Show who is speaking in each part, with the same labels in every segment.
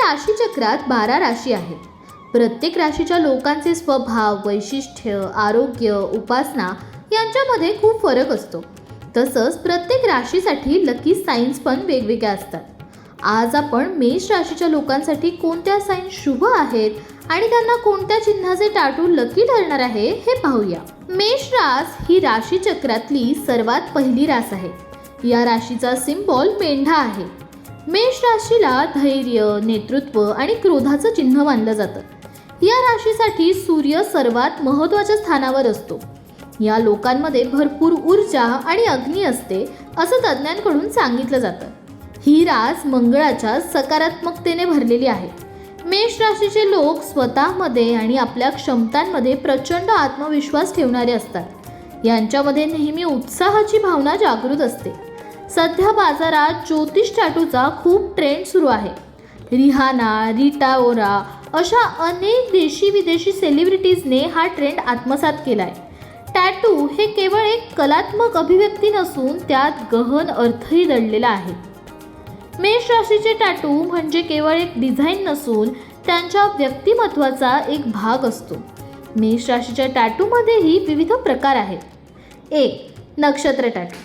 Speaker 1: राशीचक्रात बारा राशी आहेत. प्रत्येक राशीच्या लोकांचे स्वभाव वैशिष्ट्य आरोग्य उपासना यांच्यामध्ये खूप फरक असतो. तसंच प्रत्येक राशीसाठी लकी साईन्स पण वेगवेगळ्या असतात. आज आपण मेष राशीच्या लोकांसाठी कोणत्या साईन्स शुभ आहेत आणि त्यांना कोणत्या चिन्हाचे टाटू लकी ठरणार आहे हे पाहूया. मेष रास ही राशीचक्रातली सर्वात पहिली रास आहे. या राशीचा सिम्बॉल मेंढा आहे. मेष राशीला धैर्य नेतृत्व आणि क्रोधाचं चिन्ह मानलं जातं. या राशीसाठी सूर्य सर्वात महत्त्वाच्या स्थानावर असतो. या लोकांमध्ये भरपूर ऊर्जा आणि अग्नी असते असं तज्ज्ञांकडून सांगितलं जातं. ही रास मंगळाच्या सकारात्मकतेने भरलेली आहे. मेष राशीचे लोक स्वतःमध्ये आणि आपल्या क्षमतांमध्ये प्रचंड आत्मविश्वास ठेवणारे असतात. यांच्यामध्ये नेहमी उत्साहाची भावना जागृत असते. सध्या बाजारात ज्योतिष टॅटूचा खूप ट्रेंड सुरू आहे. रिहाना रिटा ओरा अशा अनेक देशी विदेशी सेलिब्रिटीजने हा ट्रेंड आत्मसात केलाय. टॅटू हे केवळ एक कलात्मक अभिव्यक्ती नसून त्यात गहन अर्थही दडलेला आहे. मेष राशीचे टॅटू म्हणजे केवळ एक डिझाईन नसून त्यांच्या व्यक्तिमत्वाचा एक भाग असतो. मेष राशीच्या टॅटूमध्येही विविध प्रकार आहेत. एक नक्षत्र टॅटू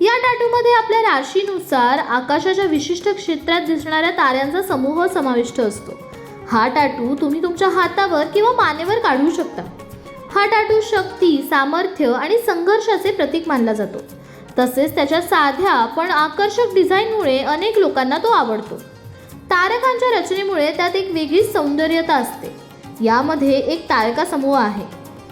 Speaker 1: या टॅटूमध्ये आपल्या राशीनुसार आकाशाच्या विशिष्ट क्षेत्रात दिसणाऱ्या ताऱ्यांचा समूह समाविष्ट असतो. हा टाटू तुम्ही तुमच्या हातावर किंवा मानेवर काढू शकता. हा टाटू शक्ती सामर्थ्य आणि संघर्षाचे प्रतीक मानला जातो. तसेच त्याच्या साध्या पण आकर्षक डिझाईनमुळे अनेक लोकांना तो आवडतो. तारकांच्या रचनेमुळे त्यात एक वेगळीच सौंदर्यता असते. यामध्ये एक तारका समूह आहे.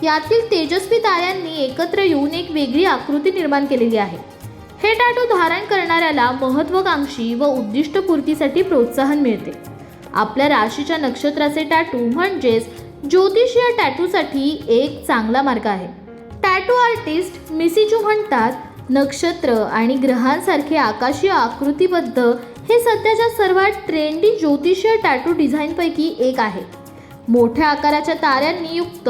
Speaker 1: यातील तेजस्वी ताऱ्यांनी एकत्र येऊन एक वेगळी आकृती निर्माण केलेली आहे. हे टॅटू धारण करणाऱ्याला महत्वाकांक्षी व उद्दिष्टपूर्तीसाठी प्रोत्साहन मिळते. आपल्या राशीच्या नक्षत्राचे टॅटू म्हणजेच ज्योतिषीय टॅटूसाठी एक चांगला मार्ग आहे. टॅटू आर्टिस्ट मिसिजू म्हणतात नक्षत्र आणि ग्रहांसारखे आकाशीय आकृतीबद्ध हे सध्याच्या सर्वात ट्रेंडी ज्योतिषीय टॅटू डिझाईनपैकी एक आहे. मोठ्या आकाराच्या ताऱ्यांनी युक्त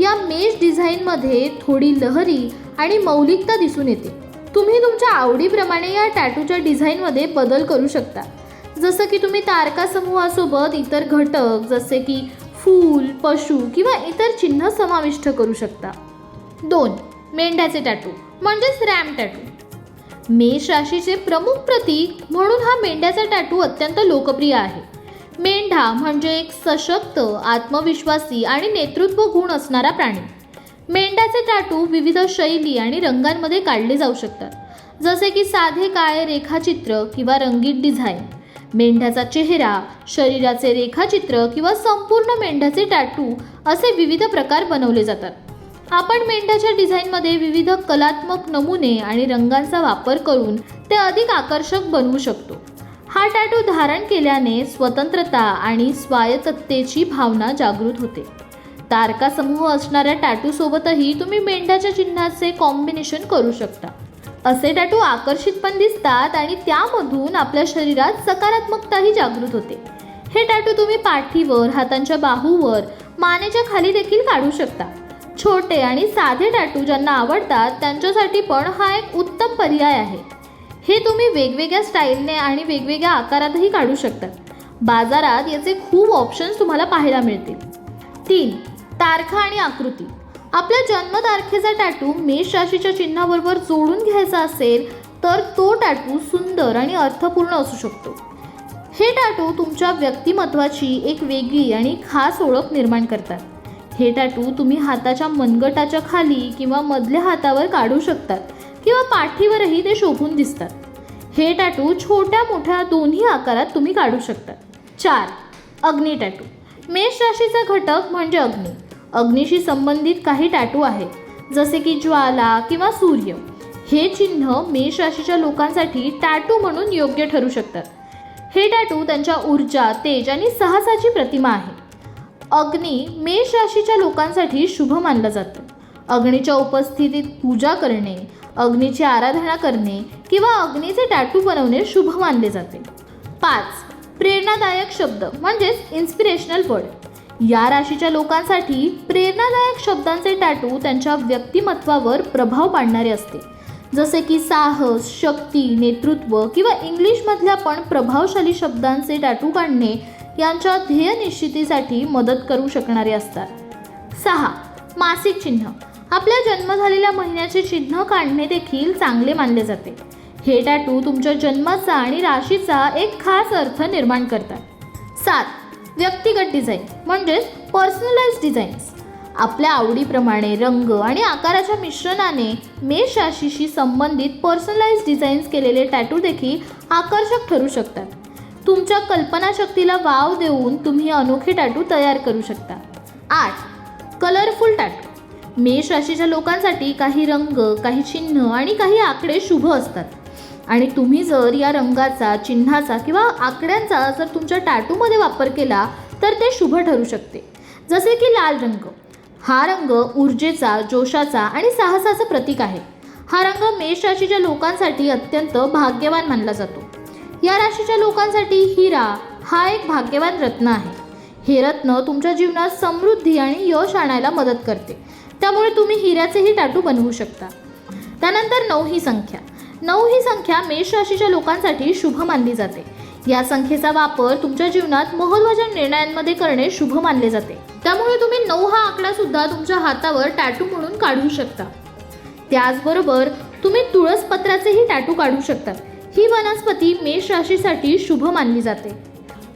Speaker 1: या मेष डिझाईनमध्ये थोडी लहरी आणि मौलिकता दिसून येते. तुम्ही तुमच्या आवडीप्रमाणे या टॅटूच्या डिझाईनमध्ये बदल करू शकता. जसं की तुम्ही तारका समूहासोबत इतर घटक जसे की फूल पशु किंवा इतर चिन्ह समाविष्ट करू शकता. दोन मेंढ्याचे टॅटू म्हणजेच रॅम टॅटू मेष राशीचे प्रमुख प्रतीक म्हणून हा मेंढ्याचा टॅटू अत्यंत लोकप्रिय आहे. मेंढा म्हणजे एक सशक्त आत्मविश्वासी आणि नेतृत्व गुण असणारा प्राणी. मेंढ्याचे टॅटू विविध शैली आणि रंगांमध्ये काढले जाऊ शकतात. जसे की साधे काळे रेखाचित्र किंवा रंगीत डिझाईन. मेंढ्याचा चेहरा शरीराचे रेखाचित्र किंवा संपूर्ण मेंढ्याचे टॅटू असे विविध प्रकार बनवले जातात. आपण मेंढ्याच्या डिझाईनमध्ये विविध कलात्मक नमुने आणि रंगांचा वापर करून ते अधिक आकर्षक बनवू शकतो. हा टॅटू धारण केल्याने स्वतंत्रता आणि स्वायत्ततेची भावना जागृत होते. तारका समूह असणाऱ्या टॅटू सोबतही तुम्ही मेंढ्याच्या चिन्हाचे कॉम्बिनेशन करू शकता. असे टॅटू आकर्षित पण दिसतात आणि त्यामधून आपल्या शरीरात सकारात्मकताही जागृत होते. हे टॅटू तुम्ही पाठीवर हातांच्या बाहूवर मानेच्या खाली देखील काढू शकता. छोटे आणि साधे टॅटू ज्यांना आवडतात त्यांच्यासाठी पण हा एक उत्तम पर्याय आहे. हे तुम्ही वेगवेगळ्या स्टाईलने आणि वेगवेगळ्या आकारातही काढू शकतात बाजारात याचे खूप ऑप्शन्स तुम्हाला पाहायला मिळतील. तीन तारखा आणि आकृती. आपल्या जन्मतारखेचा टॅटू मेष राशीच्या चिन्हाबरोबर जोडून घ्यायचा असेल तर तो टॅटू सुंदर आणि अर्थपूर्ण असू शकतो. हे टॅटू तुमच्या व्यक्तिमत्वाची एक वेगळी आणि खास ओळख निर्माण करतात. हे टॅटू तुम्ही हाताच्या मनगटाच्या खाली किंवा मधल्या हातावर काढू शकतात किंवा पाठीवरही ते शोभून दिसतात. हे टॅटू छोट्या मोठ्या दोन्ही आकारात तुम्ही काढू शकता. चार अग्नी टॅटू मेष राशीचा घटक म्हणजे अग्नी. अग्नीशी संबंधित काही टॅटू आहेत जसे की ज्वाला किंवा सूर्य. हे चिन्ह मेष राशीच्या लोकांसाठी टॅटू म्हणून योग्य ठरू शकतात. हे टॅटू त्यांच्या ऊर्जा तेज आणि साहसाची प्रतिमा आहे. अग्नी मेष राशीच्या लोकांसाठी शुभ मानलं जातं. अग्नीच्या उपस्थितीत पूजा करणे अग्नीची आराधना करणे किंवा अग्नीचे टॅटू बनवणे शुभ मानले जाते. पाच प्रेरणादायक शब्द म्हणजेच इन्स्पिरेशनल वर्ड या राशीच्या लोकांसाठी प्रेरणादायक शब्दांचे टॅटू त्यांच्या व्यक्तिमत्वावर प्रभाव पाडणारे असते. जसे की साहस शक्ती नेतृत्व किंवा इंग्लिशमधल्या पण प्रभावशाली शब्दांचे टॅटू काढणे यांच्या ध्येय निश्चितीसाठी मदत करू शकणारे असतात. सहा मासिक चिन्ह. आपल्या जन्म झालेल्या महिन्याचे चिन्ह काढणे देखील चांगले मानले जाते. हे टॅटू तुमच्या जन्माचा आणि राशीचा एक खास अर्थ निर्माण करतात. सात व्यक्तिगत डिझाईन म्हणजेच पर्सनलाइज डिझाईन्स आपल्या आवडीप्रमाणे रंग आणि आकाराच्या मिश्रणाने मेष राशीशी संबंधित पर्सनलाइज डिझाईन्स केलेले टॅटू देखील आकर्षक ठरू शकतात. तुमच्या कल्पनाशक्तीला वाव देऊन तुम्ही अनोखे टॅटू तयार करू शकता. आठ कलरफुल टॅटू मेष राशीच्या लोकांसाठी काही रंग काही चिन्ह आणि काही आकडे शुभ असतात. आणि तुम्ही जर या रंगाचा चिन्हाचा किंवा आकड्यांचा जर तुमच्या टॅटूमध्ये वापर केला तर ते शुभ ठरू शकते. जसे की लाल रंग. हा रंग ऊर्जेचा जोशाचा आणि साहसाचं प्रतीक आहे. हा रंग मेष राशीच्या लोकांसाठी अत्यंत भाग्यवान मानला जातो. या राशीच्या लोकांसाठी हिरा हा एक भाग्यवान रत्न आहे. हे रत्न तुमच्या जीवनात समृद्धी आणि यश आणायला मदत करते. त्यामुळे तुम्ही हिऱ्याचेही टाटू बनवू शकता. त्यानंतर नऊ ही संख्या. नऊ ही संख्या मेष राशीच्या लोकांसाठी शुभ मानली जाते. या संख्येचा वापर तुमच्या जीवनात महत्त्वाच्या निर्णयांमध्ये करणे शुभ मानले जाते. त्यामुळे तुम्ही नऊ हा आकडा सुद्धा तुमच्या हातावर टॅटू म्हणून काढू शकता. त्याचबरोबर तुम्ही तुळसपत्राचेही टॅटू काढू शकता. ही वनस्पती मेष राशीसाठी शुभ मानली जाते.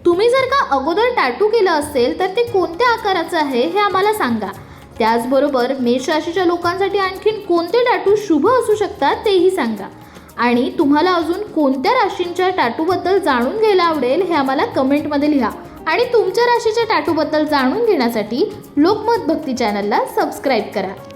Speaker 1: तुम्ही जर का अगोदर टॅटू केलं असेल तर ते कोणत्या आकाराचं आहे हे आम्हाला सांगा. त्याचबरोबर मेष राशीच्या लोकांसाठी आणखीन कोणते टॅटू शुभ असू शकतात तेही सांगा. आणि तुम्हाला अजून कोणत्या राशींच्या टाटूबद्दल जाणून घ्यायला आवडेल हे आम्हाला कमेंटमध्ये लिहा. आणि तुमच्या राशीच्या टाटूबद्दल जाणून घेण्यासाठी लोकमत भक्ती चॅनलला सबस्क्राईब करा.